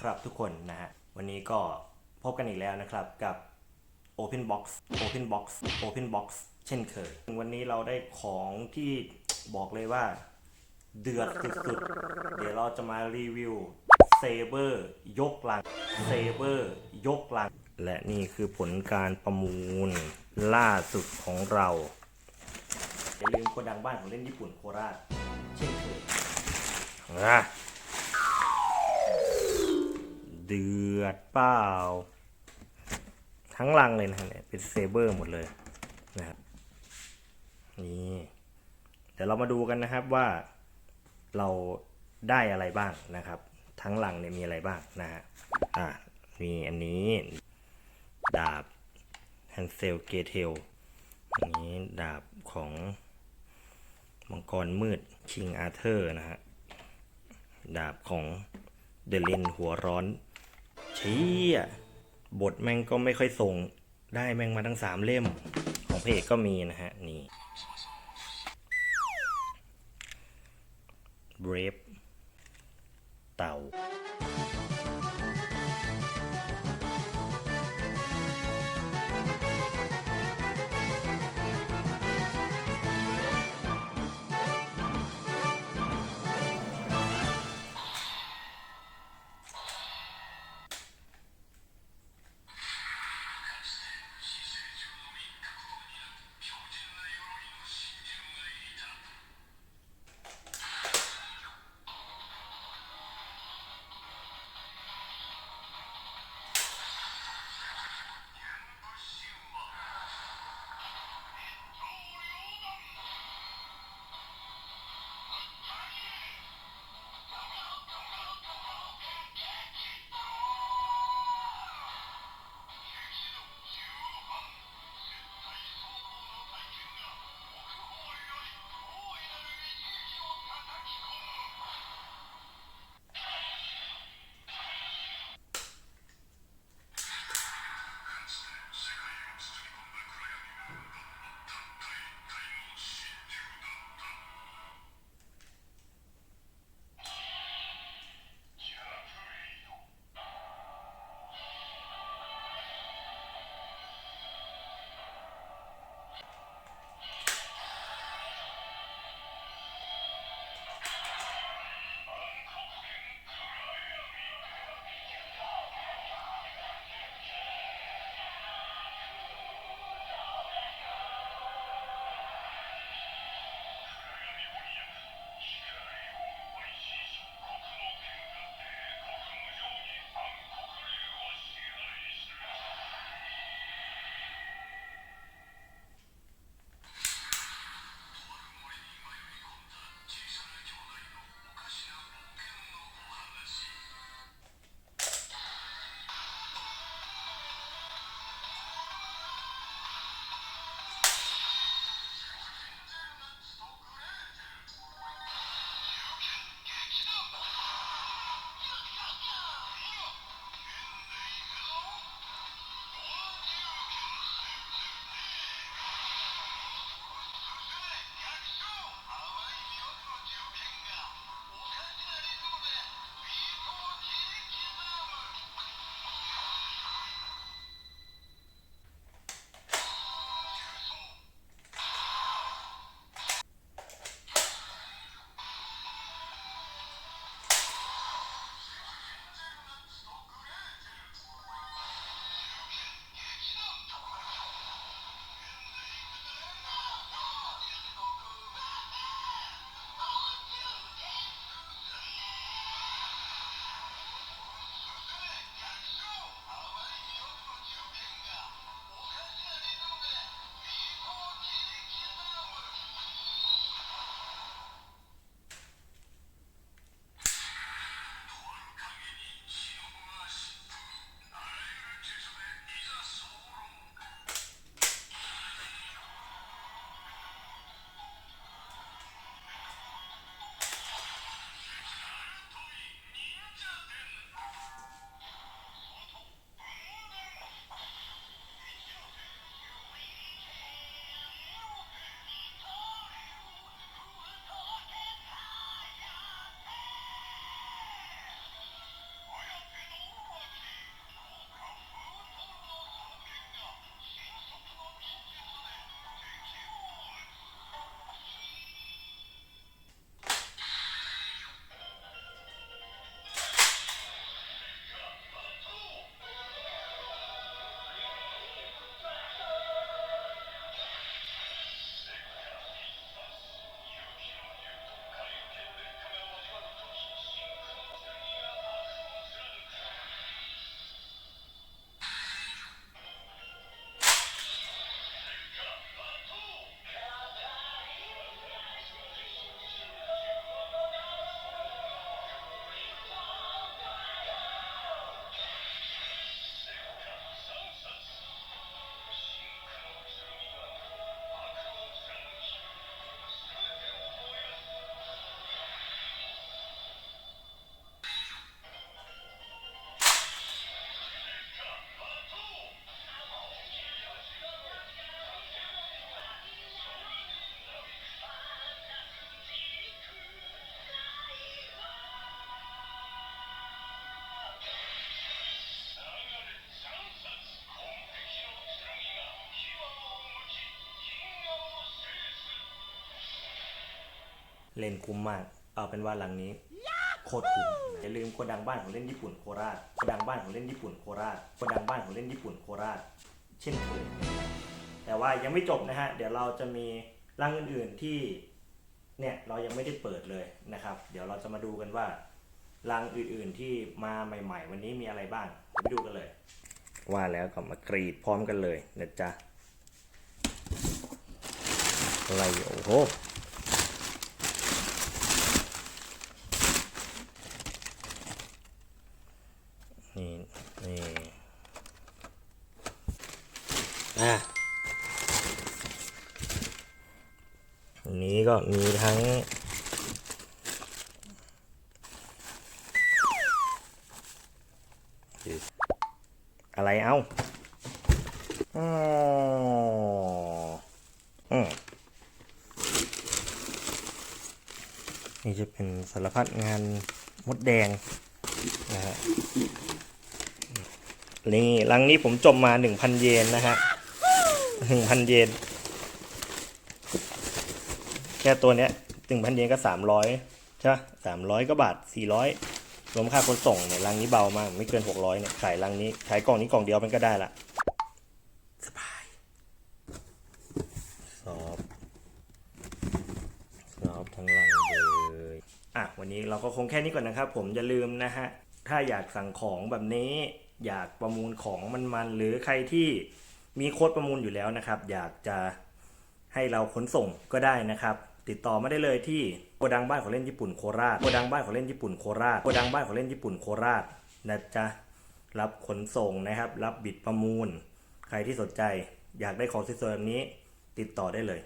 ครับทุกคนนะฮะ วันนี้ก็พบกันอีกแล้วนะครับกับ Open Box Open Box Open Box เช่นเคย วันนี้เราได้ของที่บอกเลยว่า เดือดสุดๆ เดี๋ยวเราจะมารีวิวเซเบอร์ยกลังเซเบอร์ยกลัง และนี่คือผลการประมูลล่าสุดของเราอย่าลืมโกดังบ้านของเล่นญี่ปุ่นโคราชเช่นเคยนะ เดือดเปล่า ทั้งลังเลยนะเนี่ยเป็นเซเบอร์หมดเลยนะครับนี่เดี๋ยวเรามาดูกันนะครับว่าเราได้อะไรบ้างนะครับ ทั้งลังเนี่ยมีอะไรบ้างนะฮะอ่ามีอันนี้ดาบฮันเซลเกเทลอันนี้ดาบของมังกรมืดคิงอาเธอร์นะฮะดาบของเดลินหัวร้อน เชี้ยบทแม่งก็ไม่ค่อยส่ง ได้แม่งมาทั้งสามเล่ม ของเพจก็มีนะฮะ นี่เบรฟเต่า เล่นคุ้มมาก เอาเป็นว่าหลังนี้โคตรคุ้มอย่าลืมโกดังบ้านของเล่นญี่ปุ่นโคราชโกดังบ้านของเล่นญี่ปุ่นโคราชโกดังบ้านของเล่นญี่ปุ่นโคราช เช่นเคยแต่ว่ายังไม่จบนะฮะ เดี๋ยวเราจะมีรังอื่นๆที่เนี่ยเรายังไม่ได้เปิดเลยนะครับ เดี๋ยวเราจะมาดูกันว่ารังอื่นๆที่มาใหม่ ๆ วันนี้มีอะไรบ้างไปดูกันเลย ว่าแล้วก็มากรีดพร้อมกันเลยนะจ๊ะอะไรโอ้โห นี่นี่ อะอันนี้ก็มีทั้ง อะไรเอ้าอ๋ออืมนี่จะเป็นสารพัดงานมดแดงนะฮะนี่รังนี้ผมจมมาหนึ่งพันเยนนะฮะ หนึ่งพันเยน แค่ตัวเนี้ยหนึ่งพันเยนก็สามร้อยใช่ปะสามร้อยก็บาทสี่ร้อยรวมค่าขนส่งเนี่ยรังนี้เบามาก ไม่เกินหกร้อยเนี่ยขายรังนี้ ขายกล่องนี้กล่องเดียวมันก็ได้ละสบายสอบสอบทั้งรังเลยอะวันนี้เราก็คงแค่นี้ก่อนนะครับ ผมอย่าลืมนะฮะถ้าอยากสั่งของแบบนี้อยากประมูลของมันๆหรือใครที่ มีโค้ดประมูลอยู่แล้วนะครับ อยากจะให้เราขนส่งก็ได้นะครับ ติดต่อมาได้เลยที่โกดังบ้านของเล่นญี่ปุ่นโคราชโกดังบ้านของเล่นญี่ปุ่นโคราชโกดังบ้านของเล่นญี่ปุ่นโคราชนะจ๊ะรับขนส่งนะครับ รับบิดประมูล ใครที่สนใจ อยากได้ของสวยๆแบบนี้ ติดต่อได้เลย